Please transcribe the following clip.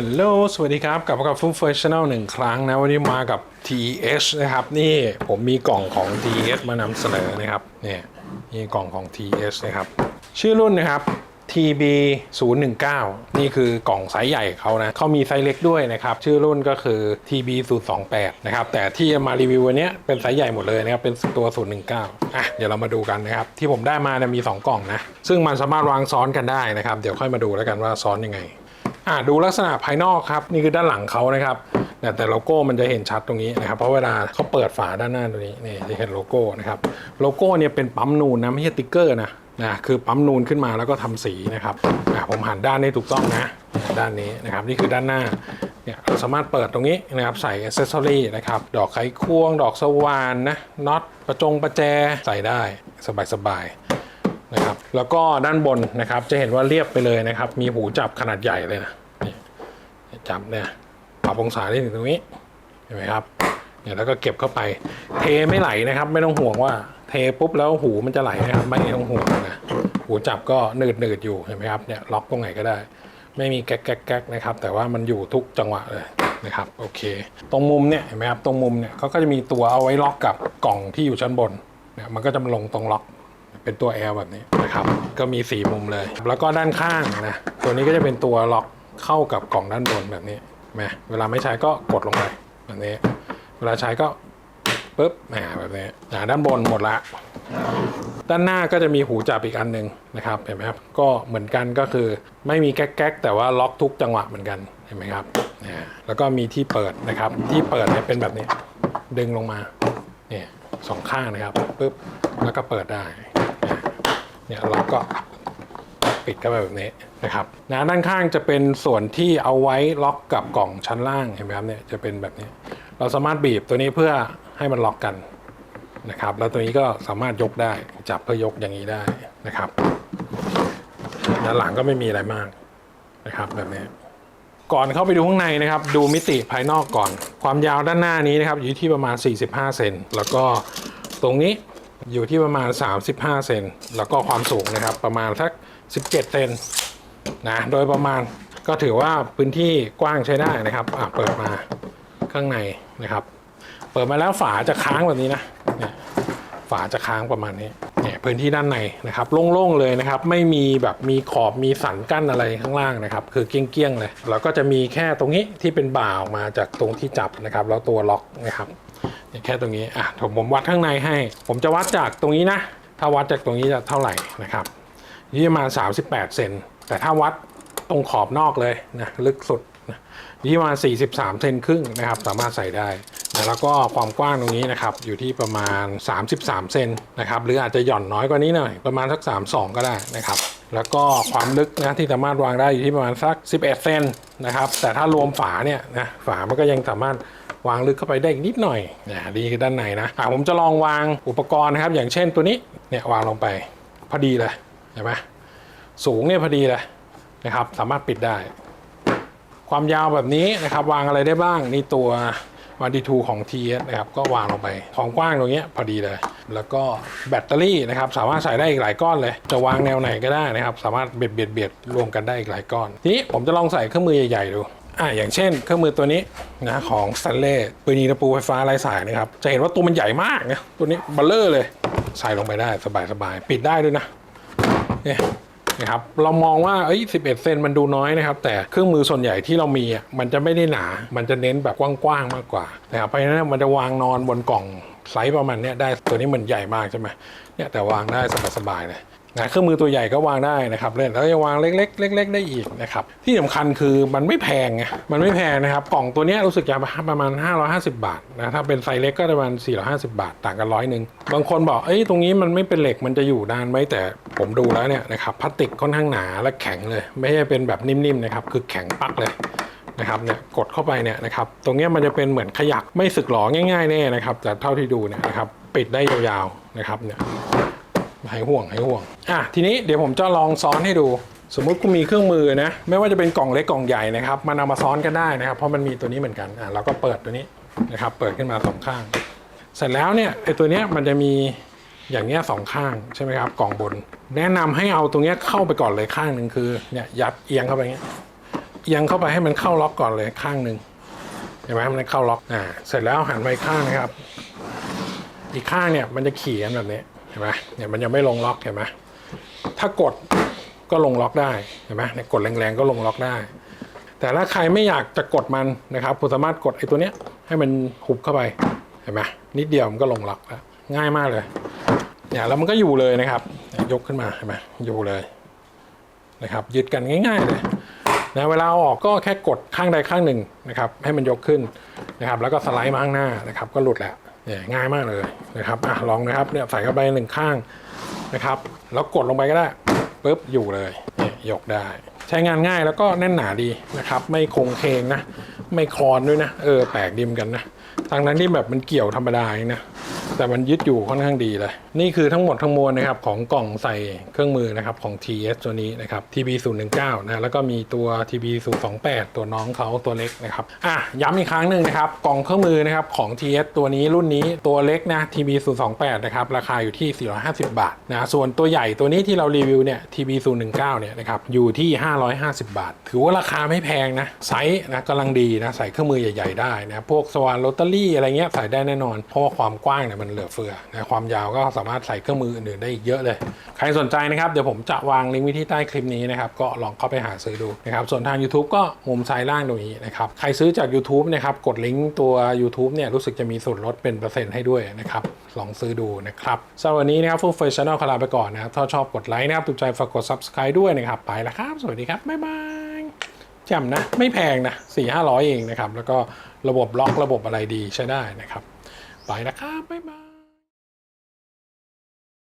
ฮัลโหล สวัสดีครับ กลับมากับฟุ้งเฟชชั่นแนลหนึ่งครั้งนะ วันนี้มากับ TH นะครับ นี่ผมมีกล่องของ TH มานำเสนอนะครับ เนี่ยนี่กล่องของ TH นะครับ ชื่อรุ่นนะครับ TB 0 1 9นี่คือกล่องไซส์ใหญ่เขานะเขามีไซส์เล็กด้วยนะครับ ชื่อรุ่นก็คือ TB 0 2 8นะครับ แต่ที่มารีวิววันนี้เป็นไซส์ใหญ่หมดเลยนะครับ เป็นตัว 0 1 9อะ เดี๋ยวเรามาดูกันนะครับ ที่ผมได้มาเนี่ยมี 2 กล่องนะ ซึ่งมันสามารถวางซ้อนกันได้นะครับ เดี๋ยวค่อยมาดูแล้วกันว่าซ้อนยังไง อะดูลักษณะภายนอกครับ นี่คือด้านหลังเขานะครับแต่แต่โลโก้มันจะเห็นชัดตรงนี้นะครับ เพราะเวลาเขาเปิดฝาด้านหน้าตรงนี้นี่จะเห็นโลโก้นะครับ โลโก้เนี่ยเป็นปั๊มนูนนะไม่ใช่ติ๊กเกอร์นะนะคือปั๊มนูนขึ้นมาแล้วก็ทำสีนะครับอะผมหันด้านนี้ถูกต้องนะด้านนี้นะครับนี่คือด้านหน้าเนี่ยเราสามารถเปิดตรงนี้นะครับใส่อ c เซสซอรี่นะครับดอกไขควง ดอกสว่านนะน็อตประจงประแจใส่ได้สบายๆ นะครับแล้วก็ด้านบนนะครับจะเห็นว่าเรียบไปเลยนะครับ มีหูจับขนาดใหญ่เลยนะนจับเนี่ยปรับองศาได้ถึงตรงนี้เห็นไหมครับเนี่ยแล้วก็เก็บเข้าไป เทไม่ไหลนะครับ ไม่ต้องห่วงว่า เทปุ๊บแล้วหูมันจะไหลนะครับ ไม่ต้องห่วงนะหูจับก็หนืดหนืดอยู่เห็นไหมครับเนี่ยล็อกตรงไหนก็ได้ ไม่มีแก๊กแก๊กแก๊กนะครับ แต่ว่ามันอยู่ทุกจังหวะเลยนะครับโอเค ตรงมุมเนี่ยเห็นไหมครับตรงมุมเนี่ยเขาก็จะมีตัวเอาไว้ล็อกกับกล่องที่อยู่ชั้นบนเนี่ยมันก็จะมาลงตรงล็อก เป็นตัว L แบบนี้นะครับก็มี 4 มุมเลย แล้วก็ด้านข้างนะตัวนี้ก็จะเป็นตัวล็อกเข้ากับกล่องด้านบนแบบนี้เห็นไหมเวลาไม่ใช้ก็กดลงไปแบบนี้ เวลาใช้ก็ปุ๊บอ่าแบบนี้อ่าด้านบนหมดละ ด้านหน้าก็จะมีหูจับอีกอันหนึ่งนะครับเห็นไหมครับก็เหมือนกันก็คือไม่มีแก๊กแต่ว่าล็อกทุกจังหวะเหมือนกันเห็นไหมครับอ่าแล้วก็มีที่เปิดนะครับ ที่เปิดเนี่ยเป็นแบบนี้ ดึงลงมาเนี่ยสองข้างนะครับปุ๊บแล้วก็เปิดได้ เนี่ยเราก็ปิดเข้าไปแบบนี้นะครับนะด้านข้างจะเป็นส่วนที่เอาไว้ล็อกกับกล่องชั้นล่างเห็นไหมครับเนี่ยจะเป็นแบบนี้ เราสามารถบีบตัวนี้เพื่อให้มันล็อกกันนะครับ แล้วตัวนี้ก็สามารถยกได้จับเพื่อยกอย่างนี้ได้นะครับด้านหลังก็ไม่มีอะไรมากนะครับแบบนี้ก่อนเข้าไปดูข้างในนะครับ ดูมิติภายนอกก่อน ความยาวด้านหน้านี้นะครับอยู่ที่ประมาณ 45 เซนแล้วก็ตรงนี้ อยู่ที่ประมาณ 35 เซนแล้วก็ความสูงนะครับประมาณสัก 17 เซนนะโดยประมาณก็ถือว่าพื้นที่กว้างใช้ได้นะครับอะเปิดมาข้างในนะครับ เปิดมาแล้วฝาจะค้างแบบนี้นะเนี่ยฝาจะค้างประมาณนี้เนี่ยพื้นที่ด้านในนะครับโล่งๆเลยนะครับ ไม่มีแบบมีขอบมีสันกั้นอะไรข้างล่างนะครับ คือเกี้ยงๆเลยแล้วก็จะมีแค่ตรงนี้ที่เป็นบ่าออกมาจากตรงที่จับนะครับ แล้วตัวล็อกนะครับ แค่ตรงนี้อะผมผมวัดข้างในให้ ผมจะวัดจากตรงนี้นะ ถ้าวัดจากตรงนี้จะเท่าไหร่นะครับอยู่ที่ประมาณ38 เซนแต่ถ้าวัดตรงขอบนอกเลยนะลึกสุดนะนี่ประมาณ43 เซนครึ่งนะครับ สามารถใส่ได้แล้วก็ความกว้างตรงนี้นะครับอยู่ที่ประมาณ 33 เซนนะครับหรืออาจจะหย่อนน้อยกว่านี้หน่อยประมาณสัก 32 ก็ได้นะครับ แล้วก็ความลึกนะที่สามารถวางได้อยู่ที่ประมาณสัก 11 เซนนะครับแต่ถ้ารวมฝาเนี่ยนะฝามันก็ยังสามารถ วางลึกเข้าไปได้อีกนิดหน่อยนะนี่คือด้านในนะอะผมจะลองวางอุปกรณ์นะครับ อย่างเช่นตัวนี้เนี่ยวางลงไปพอดีเลยเห็นไหมสูงเนี่ยพอดีเลยนะครับสามารถปิดได้ ความยาวแบบนี้นะครับวางอะไรได้บ้างนี่ตัววันดีทูของ TS นะครับก็วางลงไปความกว้างตรงเนี้ยพอดีเลย แล้วก็แบตเตอรี่นะครับสามารถใส่ได้อีกหลายก้อนเลย จะวางแนวไหนก็ได้นะครับ สามารถเบียดเบียดเบียดรวมกันได้อีกหลายก้อน ทีนี้ผมจะลองใส่เครื่องมือใหญ่ๆดู อ่าอย่างเช่น เครื่องมือตัวนี้นะของส t นเล่ปืนยิงตะปูไฟฟ้าไร้สายนะครับ จะเห็นว่าตัวมันใหญ่มากนะตัวนี้บัลเลอร์เลย ใส่ลงไปได้สบายๆ ปิดได้ด้วยนะเนี่ยนะครับเรามองว่าเอ้ย11 เซนมันดูน้อยนะครับ แต่เครื่องมือส่วนใหญ่ที่เรามีอะมันจะไม่ได้หนา มันจะเน้นแบบกว้างๆมากกว่านะครับเพราะฉะนั้นมันจะวางนอนบนกล่องไซส์ประมาณเนี้ยได้ตัวนี้มันใหญ่มากใช่ไหมเนี่ยแต่วางได้สบายๆเลย นะเครื่องมือตัวใหญ่ก็วางได้นะครับเล่นแล้วยังวางเล็กๆเล็ก ๆ ได้อีกนะครับที่สำคัญคือมันไม่แพงไงมันไม่แพงนะครับกล่องตัวนี้รู้สึกจะประมาณ 550 บาทนะถ้าเป็นไซส์เล็กก็ประมาณ 450 บาท ต่างกันร้อยหนึ่งบางคนบอกเอ้ยตรงนี้มันไม่เป็นเหล็กมันจะอยู่นานไหมแต่ผมดูแล้วเนี่ยนะครับพลาสติกค่อนข้างหนาและแข็งเลย ไม่ใช่เป็นแบบนิ่มๆนะครับคือแข็งปักเลยนะครับเนี่ยกดเข้าไปเนี่ยนะครับตรงนี้มันจะเป็นเหมือนขยักไม่สึกหรอง่ายๆแน่นะครับแต่เท่าที่ดูเนี่ยนะครับปิดได้ยาวๆนะครับเนี่ย หายห่วงหายห่วงอะทีนี้เดี๋ยวผมจะลองซ้อนให้ดู สมมุติคุณมีเครื่องมือนะ ไม่ว่าจะเป็นกล่องเล็กกล่องใหญ่นะครับมันเอามาซ้อนกันได้นะครับ เพราะมันมีตัวนี้เหมือนกันอะเราก็เปิดตัวนี้นะครับ เปิดขึ้นมาสองข้าง เสร็จแล้วเนี่ยไอ้ตัวเนี้ยมันจะมีอย่างเงี้ยสองข้างใช่ไหมครับกล่องบน แนะนำให้เอาตรงเนี้ยเข้าไปก่อนเลยข้างหนึ่งคือเนี่ยยัดเอียงเข้าไปเงี้ยเอียงเข้าไปให้มันเข้าล็อกก่อนเลยข้างหนึ่งเห็นไหมมันเข้าล็อกอ่าเสร็จแล้วหันไปข้างนะครับ อีกข้างเนี่ยมันจะขี่กันแบบนี้ ห็นไหมเนี่ยมันยังไม่ลงล็อกเห็นไหมถ้ากดก็ลงล็อกได้เห็นไหมเนี่ยกดแรงๆก็ลงล็อกได้ แต่ถ้าใครไม่อยากจะกดมันนะครับคุณสามารถกดไอ้ตัวเนี้ยให้มันหุบเข้าไปเห็นไหมนิดเดียวมันก็ลงล็อกแล้วง่ายมากเลยเนี่ยแล้วมันก็อยู่เลยนะครับ ยกขึ้นมาเห็นไหมอยู่เลยนะครับยึดกันง่าย ๆเลยนะเวลาอออกก็แค่กดข้างใดข้างหนึ่งนะครับให้มันยกขึ้นนะครับแล้วก็สไลด์มาข้างหน้านะครับก็หลุดแล้ว เนี่ยง่ายมากเลยนะครับอะลองนะครับเนี่ยใส่เข้าไปหนึ่งข้างนะครับ แล้วกดลงไปก็ได้ปุ๊บอยู่เลยเนี่ยยกได้ ใช้งานง่ายแล้วก็แน่นหนาดีนะครับ ไม่คงเคงนะ ไม่คลอนด้วยนะ เออแปลกดิมกันนะทางนั้นที่แบบมันเกี่ยวธรรมดาเองนะ แต่มันยึดอยู่ค่อนข้างดีเลย นี่คือทั้งหมดทั้งมวลนะครับของกล่องใส่เครื่องมือนะครับของ TS ตัวนี้นะครับ TB 0 1 9นะแล้วก็มีตัว TB 0 2 8ตัวน้องเขาตัวเล็กนะครับอะย้ำอีกครั้งหนึ่งนะครับกล่องเครื่องมือนะครับของ TS ตัวนี้รุ่นนี้ตัวเล็กนะ TB 0 2 8นะครับราคาอยู่ที่ 450 บาทนะส่วนตัวใหญ่ตัวนี้ที่เรารีวิวเนี่ย TB 0 1 9เนี่ยนะครับอยู่ที่ 550 บาท ถือว่าราคาไม่แพงนะไซส์นะกำลังดีนะใส่เครื่องมือใหญ่ ๆได้นะพวกสวานโรตารี่อะไรเงี้ยใส่ได้แน่นอนเพราะว่าความกว้างเนี่ยมันเหลือเฟือนะความยาวก็สามารถใส่เครื่องมืออื่นๆได้อีกเยอะเลย ใครสนใจนะครับ เดี๋ยวผมจะวางลิงก์ไว้ที่ใต้คลิปนี้นะครับ ก็ลองเข้าไปหาซื้อดูนะครับ ส่วนทาง YouTube ก็มุมซ้ายล่างตรงนี้นะครับ ใครซื้อจาก YouTube นะครับ กดลิงก์ตัว YouTube เนี่ยรู้สึกจะมีส่วนลดเป็นเปอร์เซ็นต์ให้ด้วยนะครับ ลองซื้อดูนะครับสำหรับวันนี้นะครับฟูเฟอร์ช n นลขอลาไปก่อนนะครับถ้าชอบกดไลค์นะครับถูกใจฝากกด Subscribe ด้วยนะครับไปแล้วครับ สวัสดีครับบ๊ายบายจำนะไม่แพงนะ4 5 0 0 เองนะครับแล้วก็ระบบล็อกระบบอะไรดีใช้ได้นะครับ ไปนะครับบ๊ายบาย